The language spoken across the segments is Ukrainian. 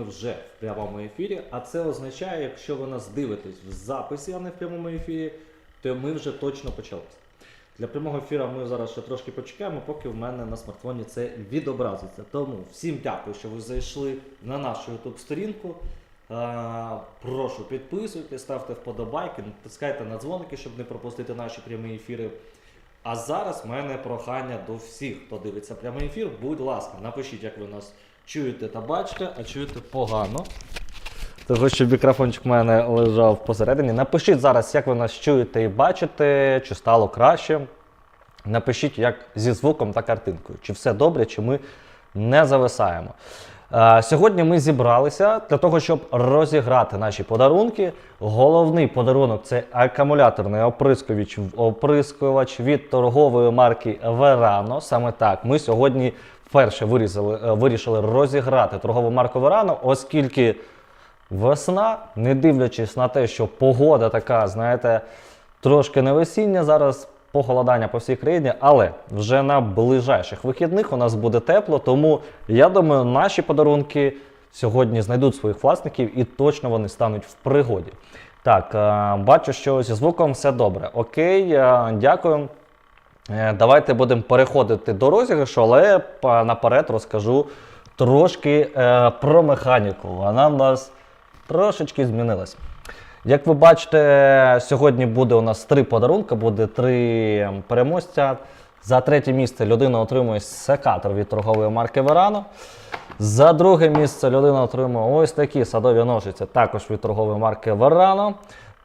ми вже в прямому ефірі. А це означає, якщо ви нас дивитесь в записі, а не в прямому ефірі, то ми вже точно почалися. Для прямого ефіру ми зараз ще трошки почекаємо, поки в мене на смартфоні це відобразиться. Тому всім дякую, що ви зайшли на нашу YouTube сторінку. Е, Прошу підписуйтесь, ставте вподобайки, натискайте на дзвоники, щоб не пропустити наші прямі ефіри. А зараз в мене прохання до всіх, хто дивиться прямий ефір. Будь ласка, напишіть, як ви нас чуєте та бачите, а чуєте погано. Того, що мікрофончик в мене лежав посередині. Напишіть зараз, як ви нас чуєте і бачите, чи стало краще. Напишіть, як зі звуком та картинкою, чи все добре, чи ми не зависаємо. Е, Сьогодні ми зібралися для того, щоб розіграти наші подарунки. Головний подарунок це акумуляторний оприскувач, оприскувач від торгової марки Verano. Саме так ми сьогодні вперше вирізали, е, вирішили розіграти торгову марку Verano, оскільки весна, не дивлячись на те, що погода така, знаєте, трошки не весіння зараз. Похолодання по всій країні, але вже на ближайших вихідних у нас буде тепло, тому я думаю, наші подарунки сьогодні знайдуть своїх власників і точно вони стануть в пригоді. Так, е, бачу, що зі звуком все добре. Окей, е, дякую. Е, Давайте будемо переходити до розіграшу, але наперед розкажу трошки е, про механіку. Вона в нас трошечки змінилась. Як ви бачите, сьогодні буде у нас три подарунки, буде три переможця. За третє місце людина отримує секатор від торгової марки Verano. За друге місце людина отримує ось такі садові ножиці, також від торгової марки Verano.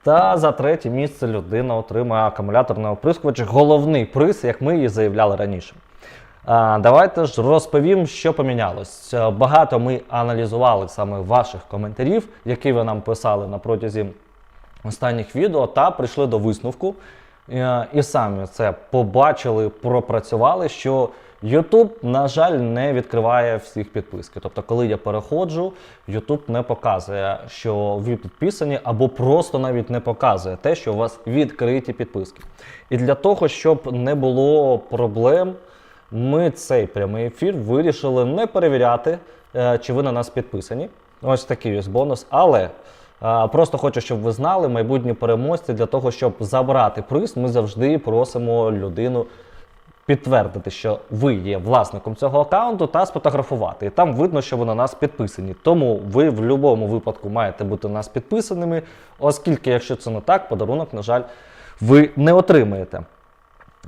Та за третє місце людина отримує акумуляторний оприскувач. Головний приз, як ми і заявляли раніше. Давайте ж розповім, що помінялось. Е, Багато ми аналізували саме ваших коментарів, які ви нам писали на протязі останніх відео, та прийшли до висновку. е, І самі це побачили, пропрацювали, що YouTube, на жаль, не відкриває всіх підписки. Тобто, коли я переходжу, YouTube не показує, що ви підписані, або просто навіть не показує те, що у вас відкриті підписки. І для того, щоб не було проблем, ми цей прямий ефір вирішили не перевіряти, е, чи ви на нас підписані. Ось такий ось бонус. Але е, просто хочу, щоб ви знали, майбутні переможці для того, щоб забрати приз, ми завжди просимо людину підтвердити, що ви є власником цього аккаунту та сфотографувати. І там видно, що ви на нас підписані. Тому ви в будь-якому випадку маєте бути на нас підписаними, оскільки, якщо це не так, подарунок, на жаль, ви не отримаєте.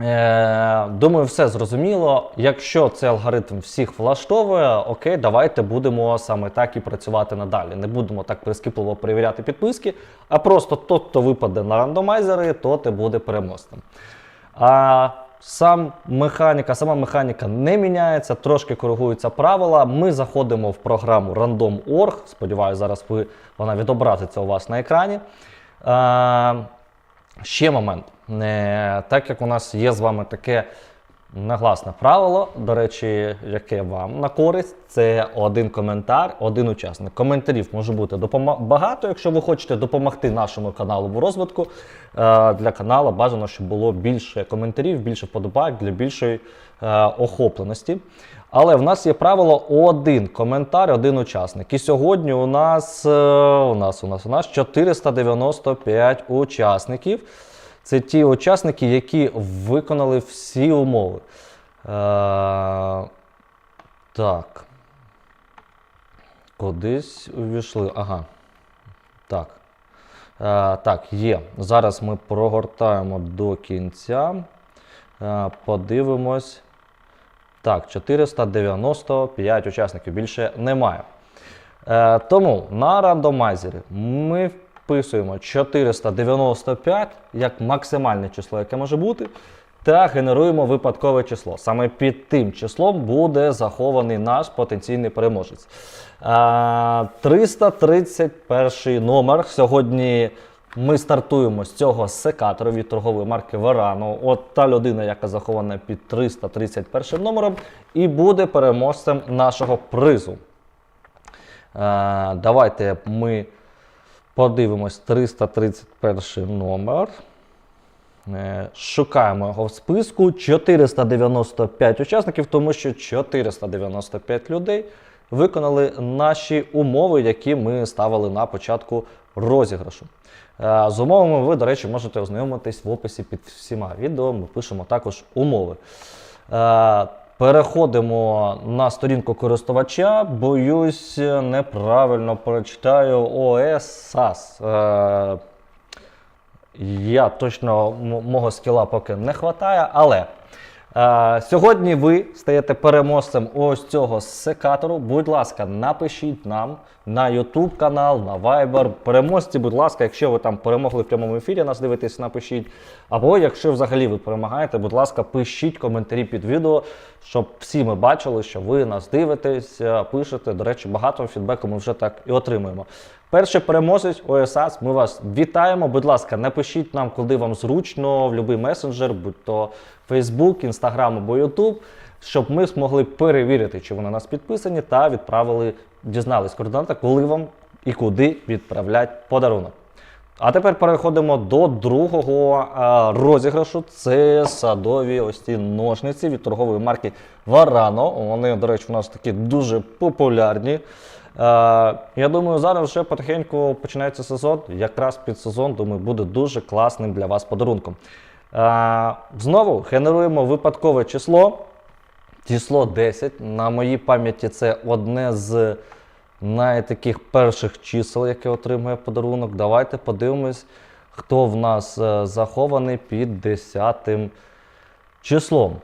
Е, думаю, все зрозуміло. Якщо цей алгоритм всіх влаштовує, окей, давайте будемо саме так і працювати надалі. Не будемо так прискіпливо перевіряти підписки, а просто тот, хто випаде на рандомайзери, тот і буде переможцем. А сам механіка, сама механіка не міняється, трошки коригуються правила. Ми заходимо в програму Random.org. Сподіваюся, зараз ви, вона відобразиться у вас на екрані. Е, ще момент. Е, так як у нас є з вами таке негласне правило, до речі, яке вам на користь, це один коментар, один учасник. Коментарів може бути багато, якщо ви хочете допомогти нашому каналу в розвитку. Е, для каналу бажано, щоб було більше коментарів, більше вподобайок для більшої е, охопленості. Але в нас є правило один коментар, один учасник. І сьогодні у нас, е, у нас, у нас, у нас 495 учасників. Це ті учасники, які виконали всі умови. Е, так. Кудись увійшли. Ага. Так. Е, так, є. Зараз ми прогортаємо до кінця. Е, подивимось. Так, 495 учасників більше немає. Е, тому на рандомайзері ми вписуємо 495 як максимальне число, яке може бути, та генеруємо випадкове число. Саме під тим числом буде захований наш потенційний переможець. Е, 331 номер. Сьогодні ми стартуємо з цього секатора від торгової марки Verano. От та людина, яка захована під 331 номером, і буде переможцем нашого призу. Давайте ми подивимось 331 номер. Е, Шукаємо його в списку. 495 учасників, тому що 495 людей виконали наші умови, які ми ставили на початку розіграшу. Е, З умовами ви, до речі, можете ознайомитись в описі під всіма відео. Ми пишемо також умови. Переходимо на сторінку користувача. Боюсь, неправильно прочитаю ОС SAS. Е, я точно мого скіла поки не вистачає, але е, сьогодні ви стаєте переможцем ось цього секатору. Будь ласка, напишіть нам на YouTube канал, на Viber. Переможці, будь ласка, якщо ви там перемогли в прямому ефірі, нас дивитесь, напишіть. Або якщо взагалі ви перемагаєте, будь ласка, пишіть коментарі під відео, щоб всі ми бачили, що ви нас дивитесь, е, пишете. До речі, багато фідбеку ми вже так і отримуємо. Перший переможець ОСАС, ми вас вітаємо. Будь ласка, напишіть нам, куди вам зручно, в будь-який месенджер, будь то Facebook, Instagram або YouTube, щоб ми змогли перевірити, чи ви на нас підписані, та відправили, дізнались координати, коли вам і куди відправлять подарунок. А тепер переходимо до другого а, розіграшу. Це садові ось ці ножниці від торгової марки Varano. Вони, до речі, у нас такі дуже популярні. Е, я думаю, зараз вже потихеньку починається сезон. Якраз під сезон, думаю, буде дуже класним для вас подарунком. Е, знову генеруємо випадкове число. Число 10. На моїй пам'яті це одне з найтаких перших чисел, яке отримує подарунок. Давайте подивимось, хто в нас е, захований під 10 числом.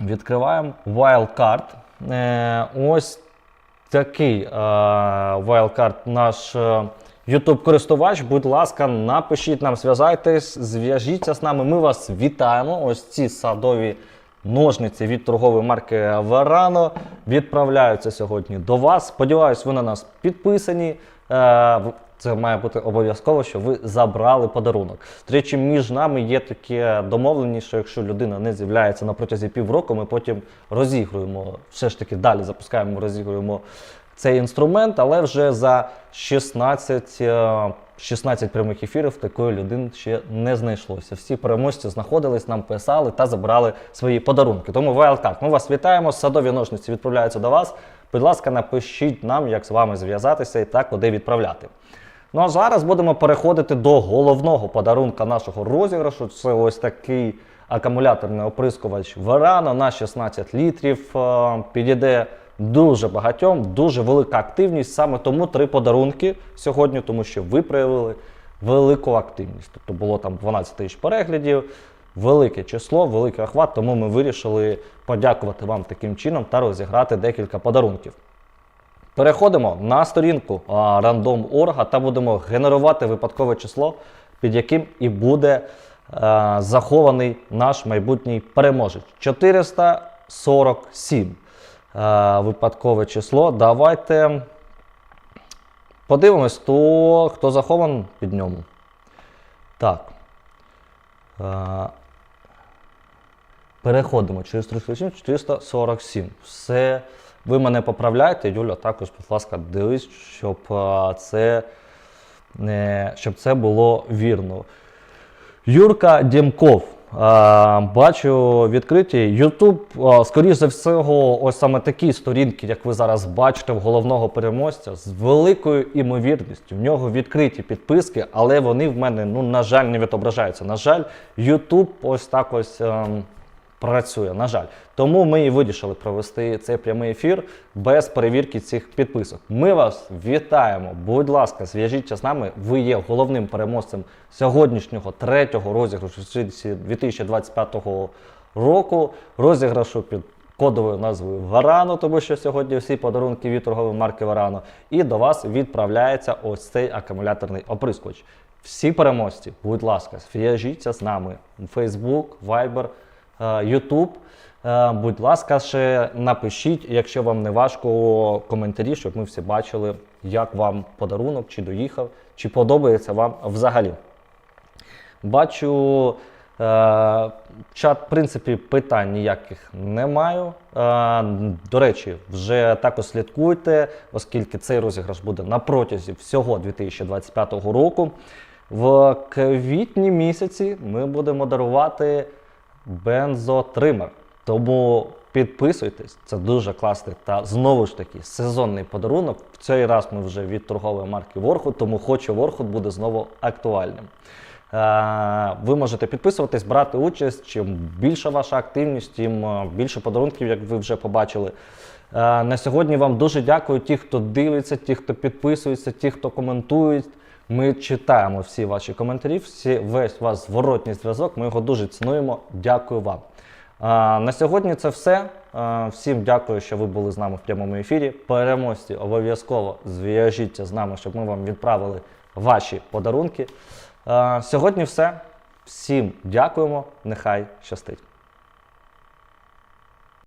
Відкриваємо Wildcard. Е, ось такий е, Wildcard наш YouTube користувач. Будь ласка, напишіть нам, зв'язайтесь, зв'яжіться з нами. Ми вас вітаємо. Ось ці садові ножниці від торгової марки Verano відправляються сьогодні до вас. Сподіваюсь, ви на нас підписані. Е, Це має бути обов'язково, що ви забрали подарунок. До речі, між нами є таке домовленість, що якщо людина не з'являється на протязі півроку, ми потім розігруємо. Все ж таки далі запускаємо, розігруємо цей інструмент, але вже за 16, е, 16 прямих ефірів такої людини ще не знайшлося. Всі переможці знаходились, нам писали та забрали свої подарунки. Тому Wildcard, ми вас вітаємо. Садові ножниці відправляються до вас. Будь ласка, напишіть нам, як з вами зв'язатися і та куди відправляти. Ну а зараз будемо переходити до головного подарунка нашого розіграшу. Це ось такий акумуляторний оприскувач Verano на 16 літрів. Е, Підійде дуже багатьом, дуже велика активність. Саме тому три подарунки сьогодні, тому що ви проявили велику активність. Тобто було там 12 тисяч переглядів, велике число, великий охват. Тому ми вирішили подякувати вам таким чином та розіграти декілька подарунків. Переходимо на сторінку Random.org та будемо генерувати випадкове число, під яким і буде е, захований наш майбутній переможець. 447 е, випадкове число. Давайте подивимось, хто, хто захований під ньому. Так. Е, Переходимо через 347, 447. Все. Ви мене поправляєте, Юля, також, будь ласка, дивись, щоб це, щоб це було вірно. Юрка Дємков. А, бачу відкриті. Ютуб, а, скоріш за всього, ось саме такі сторінки, як ви зараз бачите, в головного переможця, з великою імовірністю. В нього відкриті підписки, але вони в мене, ну, на жаль, не відображаються. На жаль, Ютуб ось так ось. Працює, на жаль. Тому ми і вирішили провести цей прямий ефір без перевірки цих підписок. Ми вас вітаємо. Будь ласка, зв'яжіться з нами. Ви є головним переможцем сьогоднішнього третього розіграшу 2025 року. Розіграшу під кодовою назвою Варано, тому що сьогодні всі подарунки від торгової марки Варано. І до вас відправляється ось цей акумуляторний оприскувач. Всі переможці, будь ласка, зв'яжіться з нами. Facebook, Viber, YouTube. Е, Будь ласка, ще напишіть, якщо вам не важко, коментарі, щоб ми всі бачили, як вам подарунок, чи доїхав, чи подобається вам взагалі. Бачу, е, чат, в принципі, питань ніяких не маю. Е, до речі, вже також слідкуйте, оскільки цей розіграш буде на протязі всього 2025 року. В квітні місяці ми будемо дарувати бензотример. Тому Підписуйтесь, це дуже класний та знову ж таки сезонний подарунок. В цей раз ми вже від торгової марки Ворхут, тому хочу Ворхут буде знову актуальним. Е, Ви можете підписуватись, брати участь. Чим більша ваша активність, тим е, більше подарунків, як ви вже побачили. Е, На сьогодні вам дуже дякую. Ті, хто дивиться, ті, хто підписується, ті, хто коментують. Ми читаємо всі ваші коментарі, всі, весь ваш зворотній зв'язок. Ми його дуже цінуємо. Дякую вам. А, на сьогодні це все. А, всім дякую, що ви були з нами в прямому ефірі. Переможці обов'язково зв'яжіться з нами, щоб ми вам відправили ваші подарунки. А, сьогодні все. Всім дякуємо. Нехай щастить.